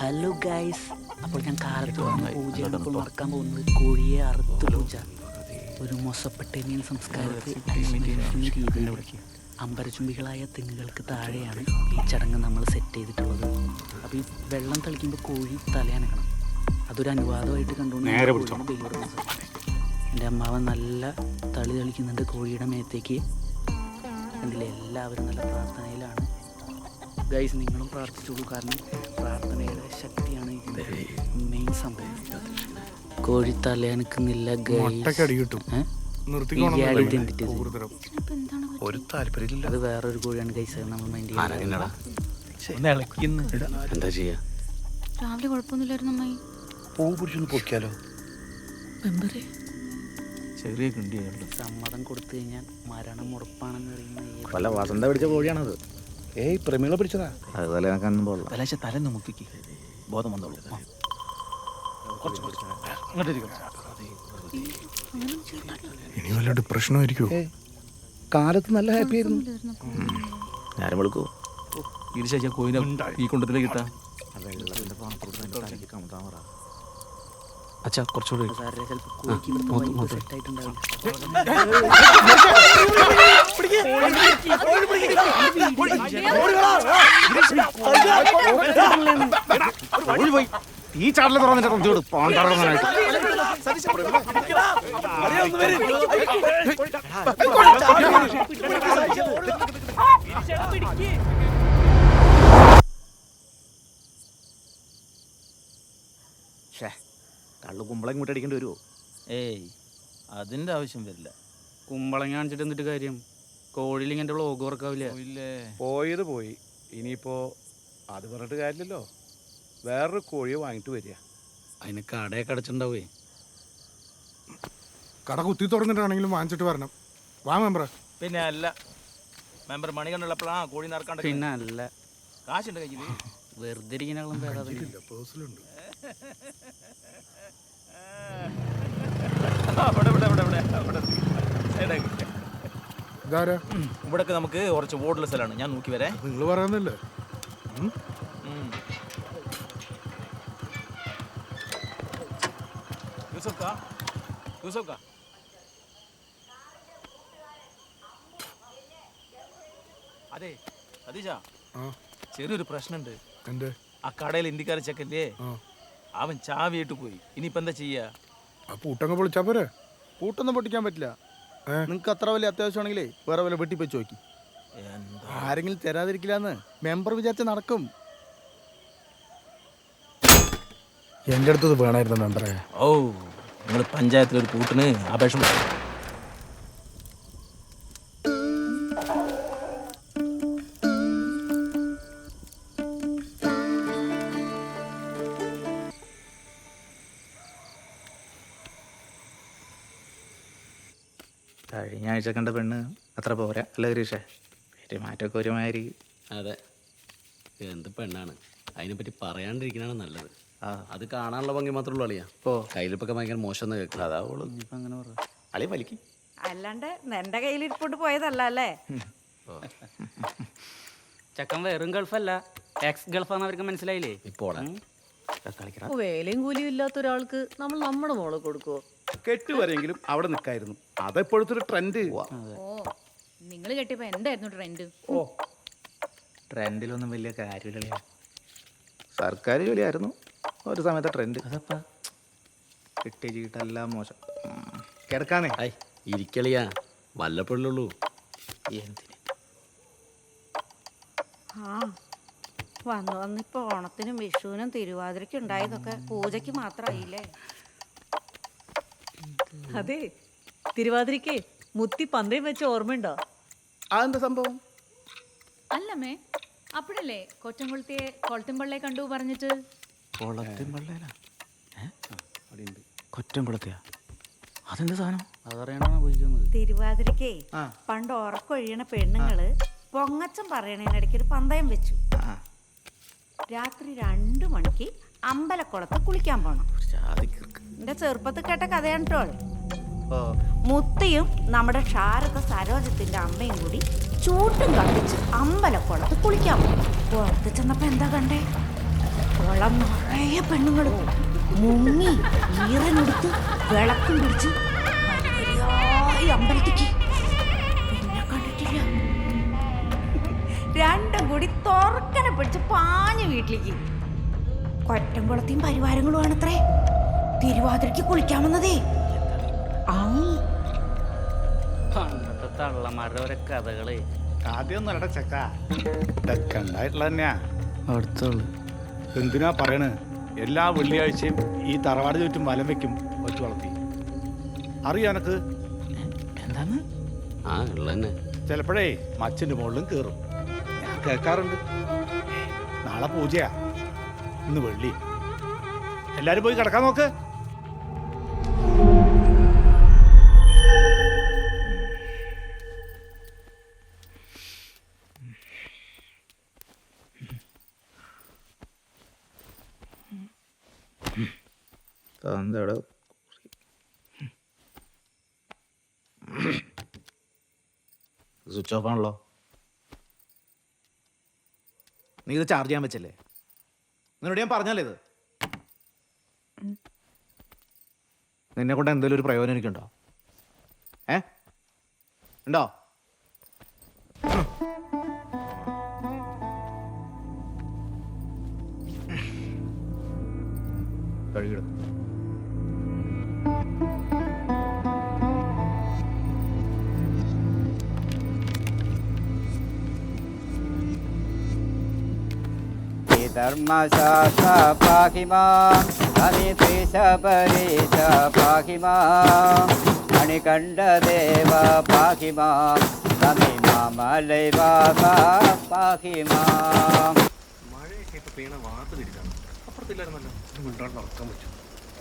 Hello guys അപ്പോൾ ഞാൻ കാലത്ത് വന്ന പൂജയാണ് ഇപ്പോൾ മറക്കാൻ പോകുന്നത് കോഴിയെ അറുത്ത് പൂജ. ഒരു മൊസപ്പെട്ടേനിയൻ സംസ്കാരത്തെ അനുസ്മരിക്കുന്ന രീതിയിൽ അമ്പരചുംബികളായ തെങ്ങുകൾക്ക് താഴെയാണ് ഈ ചടങ്ങ് നമ്മൾ സെറ്റ് ചെയ്തിട്ടുള്ളത്. അപ്പോൾ ഈ വെള്ളം തളിക്കുമ്പോൾ കോഴി തലയനക്കണം അതൊരു അനുവാദമായിട്ട് കണ്ടുകൊണ്ട്. എന്റെ അമ്മാവൻ നല്ല തളി തളിക്കുന്നുണ്ട് കോഴിയുടെ മേത്തേക്ക്. എല്ലാവരും നല്ല പ്രാർത്ഥനയിലാണ്. ഗൈസ് നിങ്ങളും പ്രാർത്ഥിച്ചോളൂ. കാരണം പ്രാർത്ഥനയുടെ ശക്തിയാണ് ഇതിന്റെ മെയിൻ സംഭവം. കോഴി തല എനിക്കുന്നില്ല അത് വേറൊരു കോഴിയാണ് ഗൈസ് നമ്മൾ മൈൻഡ് എന്താ ചെയ്യാ? രാവിലെ കുഴപ്പമൊന്നുമില്ലായിരുന്നു അമ്മായി. പൂ പിടിച്ചൊന്ന് പൊക്കിയാലോ ചെറിയ സമ്മതം കൊടുത്തു കഴിഞ്ഞാൽ മരണം ഉറപ്പാണെന്ന് അറിയുന്ന വസന്ത പിടിച്ച കോഴിയാണത്. ഏയ് പ്രമീള പിടിച്ചതാ. അത് തല കണ്ണും പോലുള്ള തലേശ തലേന്ന് മുക്കിക്ക്. ബോധം വന്നോളൂ. ആ. കുറച്ച് കുറച്ച്. ഇങ്ങോട്ട് ഇരിക്കണം ഇനി വല്ല ഡിപ്രഷനും ആയിരിക്കും കാലത്ത് നല്ല ഹാപ്പി ആയിരുന്നു. ഞാനും വിളിക്കൂ. ഇരിച്ച കോയിനെ ഈ കുണ്ടത്തിലേക്ക് ഇട്ടാ. അച്ഛാ കുറച്ചുകൂടി ഈ ചാടൽ തുറന്നിട്ട് കൊണ്ടുവിട് പാണ്ടാറങ്ങാനായിട്ട് കള്ളു കുമ്പളം ഇങ്ങോട്ട് അടിക്കേണ്ടി വരുമോ ഏയ് അതിന്റെ ആവശ്യം വരില്ല. കുമ്പളങ്ങ കാണിച്ചിട്ട് എന്നിട്ട് കാര്യം? കോഴിയിൽ ഇങ്ങനെ വ്ളോഗ് വർക്കാവില്ല പോയത് പോയി. ഇനിയിപ്പോ അത് പറഞ്ഞിട്ട് കാര്യമില്ലല്ലോ. വേറൊരു കോഴിയെ വാങ്ങിട്ട് വരിക. അതിന് കടയൊക്കെ അടച്ചിട്ടുണ്ടാവേ. കട കുത്തി തുറന്നിട്ടാണെങ്കിലും വാങ്ങിച്ചിട്ട് വരണം. വാ മെമ്പർ പിന്നെ അല്ല. മെമ്പർ മണി കണ്ടുള്ളപ്പോഴാ കോഴി നടക്കാണ്ട് പിന്നെ അല്ല. കാശുണ്ട് കയ്യിൽ വെറുതെ ഇരിക്കുന്നയാളും ഭേദം പേഴ്സിലുണ്ട് ഇവിടൊക്കെ നമുക്ക് കുറച്ച് ഓടുള്ള സ്ഥലമാണ്. ഞാൻ നോക്കി വരെ. നിങ്ങൾ പറയുന്നില്ലേ ഉം? യൂസഫ് കാ യൂസഫ് കാ അതെ അതീജ ചെറിയൊരു പ്രശ്നമുണ്ട്. ആ കടയിൽ ഇന്ത്യക്കാരൻ ചെക്കല്ലേ അവൻ ചാവിയിട്ട് പോയി. ഇനിയിപ്പോ എന്താ ചെയ്യാ? ആ പൂട്ടങ്ങ് പൊളിച്ചാ പോരെ? പൂട്ടൊന്നും പൊട്ടിക്കാൻ പറ്റില്ല. ഏ? നിങ്ങൾക്ക് അത്ര വലിയ അത്യാവശ്യമാണെങ്കിലേ വേറെ വല്ല വെട്ടി നോക്കി. ചോദിക്കും എന്താ? ആരെങ്കിലും തരാതിരിക്കില്ലാന്ന് മെമ്പർ വിചാരിച്ച നടക്കും. എന്റെ അടുത്തത് വേണമായിരുന്നു മെമ്പറെ. ഓ നിങ്ങൾ പഞ്ചായത്തിലൊരു കൂട്ടിന് അപേക്ഷ കൊടുത്തു. ആഴ്ച കണ്ട പെണ്ണ് അത്ര പോരാ. അല്ല ഗിരീഷേ? പെരുമാറ്റമൊക്കെ ഒരുമാതിരി. അതെ. എന്ത് പെണ്ണാണ്? അതിനെപ്പറ്റി പറയാണ്ടിരിക്കണാണ് നല്ലത്. ആ. അത് കാണാനുള്ള ഭംഗി മാത്രമേ ഉള്ളൂ അളിയാ. ഓ കയ്യിലിപ്പൊക്കെ ഭയങ്കര മോശം എന്ന് കേൾക്കുക അതാവുള്ളൂ ഇനിയിപ്പോൾ അങ്ങനെ പറ. അളി വലിക്കും. അല്ലാണ്ട് എന്റെ കയ്യിൽ ഇരിപ്പോണ്ട് പോയതല്ല അല്ലേ? ചക്കൻ വെറും ഗൾഫല്ല. എക്സ് ഗൾഫാന്ന് അവർക്ക് മനസ്സിലായില്ലേ? ഇപ്പോൾ വേലയും കൂലിയും ഇല്ലാത്ത ഒരാൾക്ക് നമ്മൾ നമ്മുടെ മോളെ കൊടുക്കുവോ? കെട്ടുവരെങ്കിലും അവിടെ നിൽക്കായിരുന്നു. അതെപ്പോഴത്തെ ഒരു ട്രെൻഡ് ഓ നിങ്ങൾ കെട്ടിയപ്പോ എന്തായിരുന്നു ട്രെൻഡ് ഓ. ട്രെൻഡിലൊന്നും വലിയ കാര്യമില്ല സർക്കാർ ജോലിയായിരുന്നു. ഒരു സമയത്തെ ട്രെൻഡ് അതപ്പാ? കിട്ടിയ ചീട്ടെല്ലാം മോശം. ഉം. കിടക്കാനേ. ഐ ഇരിക്കളിയാ. വല്ലപ്പോഴുള്ളൂ. എന്തിന്? ആ വന്ന് വന്നിപ്പോ ഓണത്തിനും വിഷുവിനും തിരുവാതിരയ്ക്കും ഉണ്ടായതൊക്കെ പൂജയ്ക്ക് മാത്രമായില്ലേ അതെ തിരുവാതിരക്കേ മുത്തി പന്തയം വെച്ച ഓർമ്മയുണ്ടോ? അതെന്താ സംഭവം? അല്ലമ്മേ അപ്പോഴല്ലേ കൊറ്റംകുളത്തിയെ കൊളത്തുംപള്ളയെ കണ്ടു പറഞ്ഞിട്ട്? അവിടെയുണ്ട്. അതെന്താ സാധനം? പോയിരിക്കുന്നത് തിരുവാതിരക്കേ പണ്ട് ഉറക്കൊഴിയണ പെണ്ണുങ്ങൾ പൊങ്ങച്ചം പറയണതിനിടയ്ക്ക് ഒരു പന്തയം വെച്ചു. ആ. രാത്രി രണ്ടു മണിക്ക് അമ്പലക്കുളത്ത് കുളിക്കാൻ പോണം. എന്റെ ചെറുപ്പത്തിൽ കേട്ട കഥയാണ് കേട്ടോ മുത്തയും നമ്മുടെ ഷാരദ സരോജത്തിന്റെ അമ്മയും കൂടി ചൂട്ടും കത്തിച്ച് അമ്പലക്കുളത്ത് കുളിക്കാൻ കുളത്ത് ചെന്നപ്പോ എന്താ കണ്ടേ? കുളം നിറയെ പെണ്ണുങ്ങൾ മുങ്ങി ഈറനെടുത്ത് വിളക്കും പിടിച്ച് വരിവരിയായി അമ്പലത്തിക്ക് പിന്നെ കണ്ടിട്ടില്ല. രണ്ടും കൂടി തുറക്കനെ പിടിച്ച് പാഞ്ഞു വീട്ടിലേക്ക്. കൊറ്റംകുളത്തെയും പരിവാരങ്ങളും വന്നതേ അങ്ങ് പണ്ടത്തെ തള്ളമാരുടെ ഓരോ ആദ്യം അല്ലട ചെക്ക ഇതൊക്കെ ഉണ്ടായിട്ടുള്ള തന്നെയാ. അടുത്തുള്ളു. എന്തിനാ പറയണ്? എല്ലാ വെള്ളിയാഴ്ചയും ഈ തറവാട് ചുറ്റും വലം വെക്കും ഒറ്റ വളർത്തി അറിയാനക്ക് എന്താണ്? ആ ഉള്ള തന്നെ. ചിലപ്പോഴേ മച്ചിന്റെ മുകളിലും കേറും ഞാൻ കേൾക്കാറുണ്ട്. നാളെ പൂജയാ. ഇന്ന് വെള്ളി. എല്ലാരും പോയി കിടക്കാൻ നോക്ക്. സ്വിച്ച് ഓഫ് ആണല്ലോ. നീ ഇത് ചാർജ് ചെയ്യാൻ വെച്ചല്ലേ? നിന്നോട് ഞാൻ പറഞ്ഞല്ലേ ഇത്? നിന്നെ കൊണ്ട് എന്തെങ്കിലും ഒരു പ്രയോജനം എനിക്കുണ്ടോ? ഏ? ഉണ്ടോ? കഴുകിടും ധർമ്മശാസ്ത്ര പാഹി മാം അനിപീശപരീശ പാഹി മാം മണികണ്ഠദേവ പാഹി മാം സമിമാമലൈവ പാഹി മാം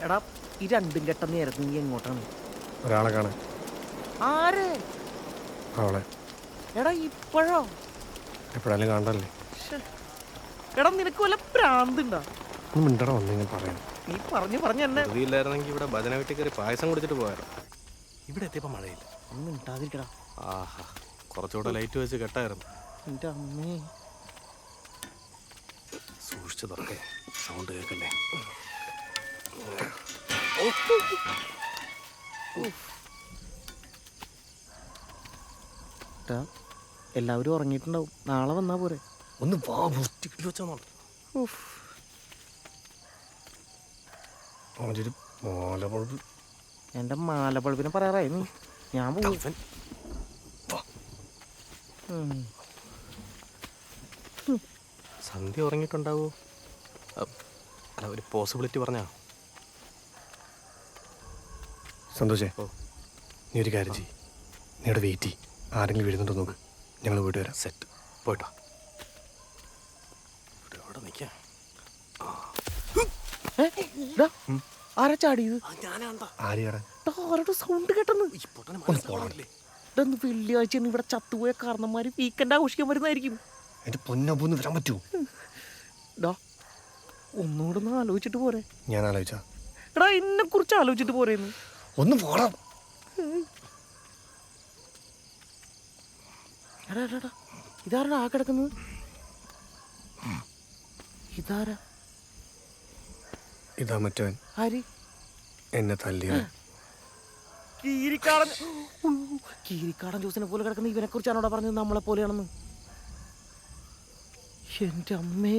എടാ ഈ രണ്ടും കെട്ട നേരത്ത് നീ എങ്ങോട്ടാണ്? ഒരാളെ കാണാൻ. ആരെ? അവളെ. എടാ ഇപ്പോഴോ? എപ്പോഴാലും കാണണ്ടല്ലേ? എടാ നിനക്ക് വല്ല പ്രാന്തുണ്ടാ? മിണ്ടട പറയാം. നീ പറഞ്ഞു പറഞ്ഞു എന്നെ. ഇല്ലായിരുന്നെങ്കിൽ ഇവിടെ ഭജന വീട്ടിൽ കയറി പായസം കുടിച്ചിട്ട് പോയാലോ? ഇവിടെ എത്തിയപ്പോ മഴയില്ല. ഒന്നും ഇണ്ടാതിരിക്കടാ ആഹാ കുറച്ചുകൂടെ ലൈറ്റ് വെച്ച് കെട്ടായിരുന്നു. എന്റെ അമ്മേ. സൂക്ഷിച്ചു തുറക്കേ സൗണ്ട് കേൾക്കണ്ടേ? എല്ലാവരും ഉറങ്ങിയിട്ടുണ്ടാവും. നാളെ വന്നാ പോരെ. ഒന്ന് വാ വൃത്തിക്കിട്ട് വെച്ചാൽ അവന്റെ മോല പൊഴുപ്പ് എന്റെ മാലപ്പൊഴുപ്പിനെ പറയാറായി നീ. ഞാൻ പോകും ഉം. സന്ധ്യ ഉറങ്ങിയിട്ടുണ്ടാവോ? അല്ല ഒരു പോസിബിലിറ്റി പറഞ്ഞാ? സന്തോഷേ നീ ഒരു കാര്യം ചെയ്യ്. നീ അവിടെ വെയിറ്റ് ചെയ്യ്. ആരെങ്കിലും വീഴുന്നുണ്ടോ നോക്ക്. ഞങ്ങൾ വീട്ടുകാരാ വരാം. സെറ്റ് പോയിട്ടോ ഇവിടെ അവിടെ നിൽക്കാം ഏ, ഡാ, ആരാ ചാടിയത്? സൗണ്ട് കേട്ടെന്ന്? ഇതൊന്ന് വെള്ളിയാഴ്ച ഇവിടെ ചത്തുപോയ കാരണന്മാര് വീക്കെൻഡ് ആഘോഷിക്കാൻ വരുന്നതായിരിക്കും. എന്റെ പൊന്നപ്പൊന്ന് വരാൻ പറ്റൂ ഡാ ഒന്നുകൂടെ ഒന്ന് ആലോചിച്ചിട്ട് പോരെ. ഞാൻ ആലോചിച്ചാ. എടാ എന്നെ കുറിച്ച് ആലോചിച്ചിട്ട് പോരേന്ന്. ഒന്ന് പോടാ. എടാ എടാ എടാ ആ കിടക്കുന്നത്? ഇതാരാ? ഇതാ മറ്റവൻ. ആര്? എന്നെ തല്ലിയ കീരിക്കാടൻ. കീരിക്കാടൻ ജോസിനെ പോലെ കിടക്കുന്ന ഇവനെ കുറിച്ചാണ് കുറിച്ചാണോടാ പറഞ്ഞത് നമ്മളെ പോലെയാണെന്ന്? എന്റെ അമ്മേ.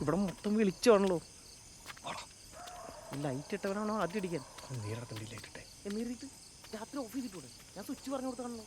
ഇവിടെ മൊത്തം വിളിച്ചാണല്ലോ ലൈറ്റ് ഇട്ടവനാണോ ആദ്യം ഇടിക്കാൻ? എന്നിട്ട് രാത്രി ഓഫ് ചെയ്തിട്ടൂടെ? ഞാൻ സ്വിച്ച് പറഞ്ഞു കൊടുത്താണല്ലോ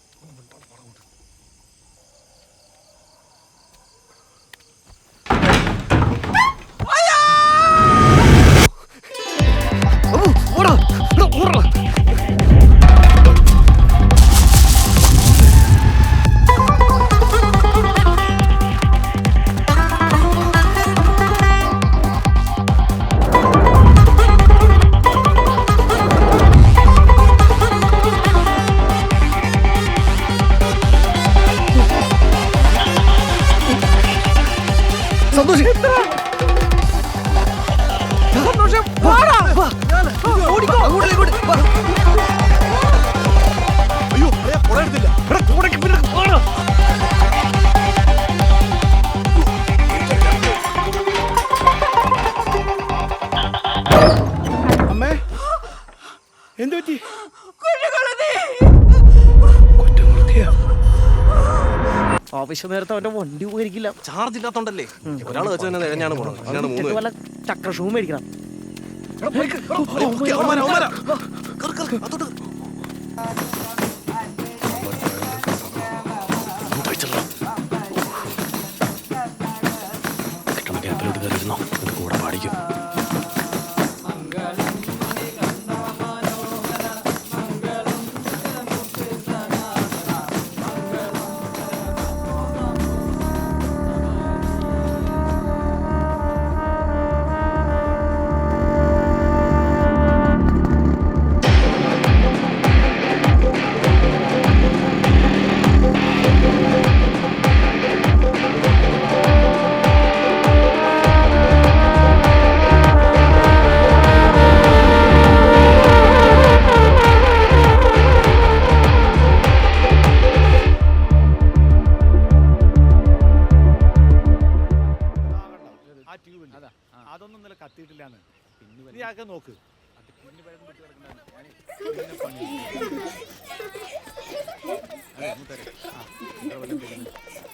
എന്ത് പറ്റി? ആവശ്യ നേരത്തെ അവന്റെ വണ്ടി ഉപകരിക്കില്ല ചാർജ് ഇല്ലാത്തോണ്ടല്ലേ? ഒരാൾ വെച്ച് തന്നെ തികഞ്ഞാണ് പോണത്? അതിനാണ് മൂന്ന് വല്ല ചക്രഷൂ മേടിക്കണം. കിട്ടണ ക്യാമ്പിലോട്ട് കയറിയിരുന്നോ? കൂടെ പാടിക്കും.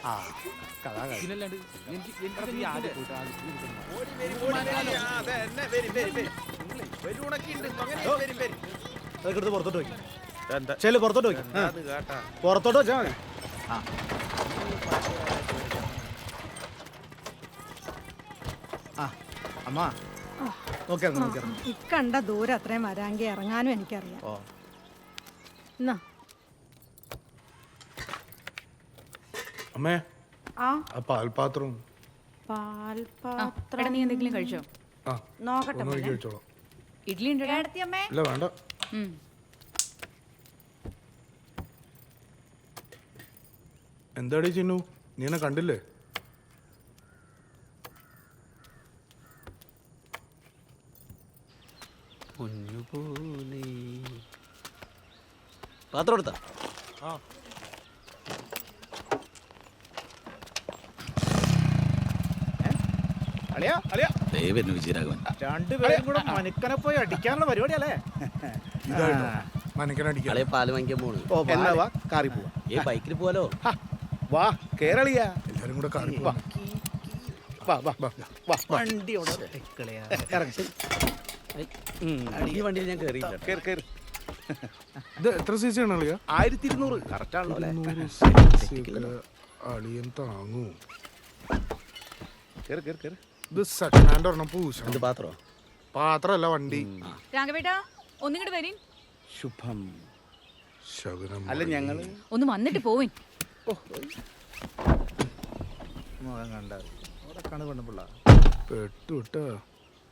ആ കഥാ അതൊക്കെ എടുത്ത് പുറത്തോട്ട് വയ്ക്കും ചെല്ലു പുറത്തോട്ട് വയ്ക്കും പുറത്തോട്ട് വെച്ചാൽ മതി. ആ. ആ അമ്മ. നോക്കിയിറങ്ങി നോക്കിയിറങ്ങി ഇക്കണ്ട ദൂരം അത്രയും വരാങ്കി ഇറങ്ങാനും എനിക്കറിയാം. ഓ. എന്നാ. അമ്മേ. ആ. ആ പാൽപാത്രം. പാൽപാത്രം. നീ എന്തെങ്കിലും കഴിച്ചോ? ആ നോക്കട്ടെ ഒന്ന് മോനെ. കഴിച്ചോളാം. ഇഡ്ഡലി ഉണ്ട് ഏടത്തിയമ്മേ ഇല്ല വേണ്ട. എന്താടി ചിന്നു? നീ എന്നെ കണ്ടില്ലേ? പോലെ പാത്രം എടുത്ത? ദൈവം വിജയരാഘവൻ. രണ്ടുപേരും കൂടെ മനക്കനെ പോയി അടിക്കാനുള്ള പരിപാടിയല്ലേ? അളെ പാൽ വാങ്ങിക്കാൻ പോണ്. ഓ എന്നാ വാ കാറി പോവാ. ഈ ബൈക്കിൽ പോലോ വാ കേരളിയാ എല്ലാരും കൂടെ കാറി വാ വാ വാ വാ. വണ്ടി ഇറങ്ങി. ഈ വണ്ടിയിൽ ഞാൻ കയറിയില്ല കേറി കേറി ഇത് എത്ര സി സി ആണ് അളിയ? ആയിരത്തി ഇരുന്നൂറ് കറക്റ്റ് ആണല്ലോ അല്ലേ അളിയൻ താങ്ങൂ. കേറി കേറി കേറി. ഇത് സെക്കൻഡ് ഹാൻഡ് ഒരെണ്ണം പൂശണം. എന്ത് പാത്രോ? പാത്രമല്ല വണ്ടി. രാഘവേട്ടാ ഒന്നിങ്ങോട്ട് വരീൻ ശുഭം. ശകുനം അല്ല ഞങ്ങൾ ഒന്ന് വന്നിട്ട് പോവിൻ. കണ്ട. അവിടെ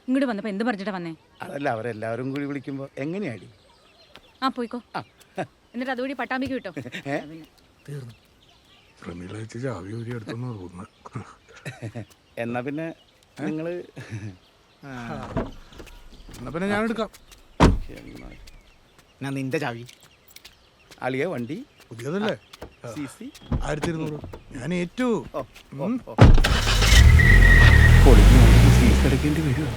ഇങ്ങോട്ട് വന്നപ്പോ എന്ത് പറഞ്ഞിട്ടാ വന്നേ? അതല്ല അവരെല്ലാവരും കൂടി വിളിക്കുമ്പോ എങ്ങനെയാടി? ആ പോയിക്കോ. എന്നിട്ട് അതുകൂടി പട്ടാമ്പിക്ക് വിട്ടോ തീർന്നു. പ്രമീള ചേച്ചി ചാവി ഊരി എടുത്തെന്ന് തോന്നുന്നു എന്നാ പിന്നെ നിങ്ങൾ എന്നാ പിന്നെ ഞാൻ എടുക്കാം. എന്നാ നിന്റെ ചാവി. അളിയ വണ്ടി. പുതിയതല്ലേ? ആയിരത്തി ഇരുന്നൂറ് ഞാൻ ഏറ്റു. പൊളിഞ്ഞു സീസ് എടുക്കേണ്ടി വരുമോ